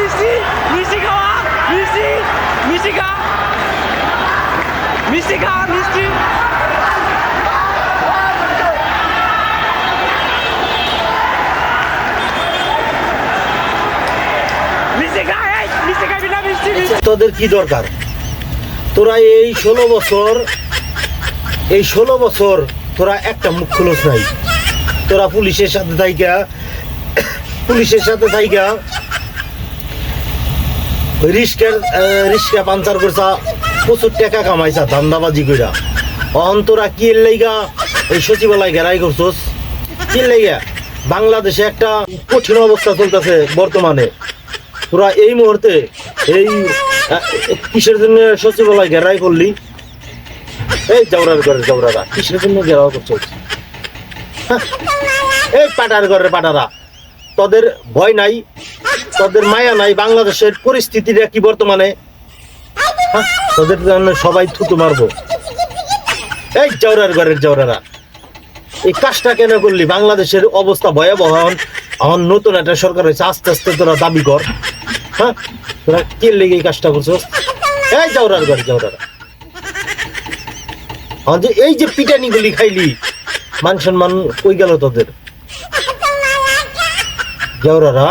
মিষ্টি মিষ্টি খাওয়া মিষ্টি মিষ্টি খা মিষ্টি খা মিষ্টি তোদের কি দরকার? তোরা এই ষোলো বছর, এই ষোলো বছর তোরা একটা মুখ খুলস নাই। তোরা পুলিশের সাথে থাইকা, পুলিশের সাথে থাইকা রিস্কের রিস্কা পাঞ্চার করছা, প্রচুর টাকা কামাইছা, ধান্দাবাজি কইরা। অহন তোরা কি লাইগা এই সচিবালয় ঘেরাই করছস? কি লাইগা? বাংলাদেশে একটা কঠিন অবস্থা চলতেছে বর্তমানে। তোরা এই মুহূর্তে এই কিসের জন্য সচিবালয় ঘেরাই করলি? এই জাউরার ঘরের জাউরারা, কিসের জন্য ঘেরাও করছ হ্যাঁ? এই পাটার ঘরের পাটারা। তোদের ভয় নাই, তাদের মায়া নাই, বাংলাদেশের পরিস্থিতিটা কি বর্তমানে। হ্যাঁ? তোদের সবাই থুতু মারবো। এই জাউরার ঘরের জাউরারা এই কাজটা কেন করলি? বাংলাদেশের অবস্থা ভয়াবহ আমার নতুন একটা সরকার হয়েছে, আস্তে আস্তে তোরা দাবি কর। হ্যাঁ তোরা কে লেগে এই কাজটা করছ? এই জাউরার ঘরে জাউরারা আমার যে এই যে পিটানি গুলি খাইলি, মান সম্মান কই গেল তোদের? জাউরারা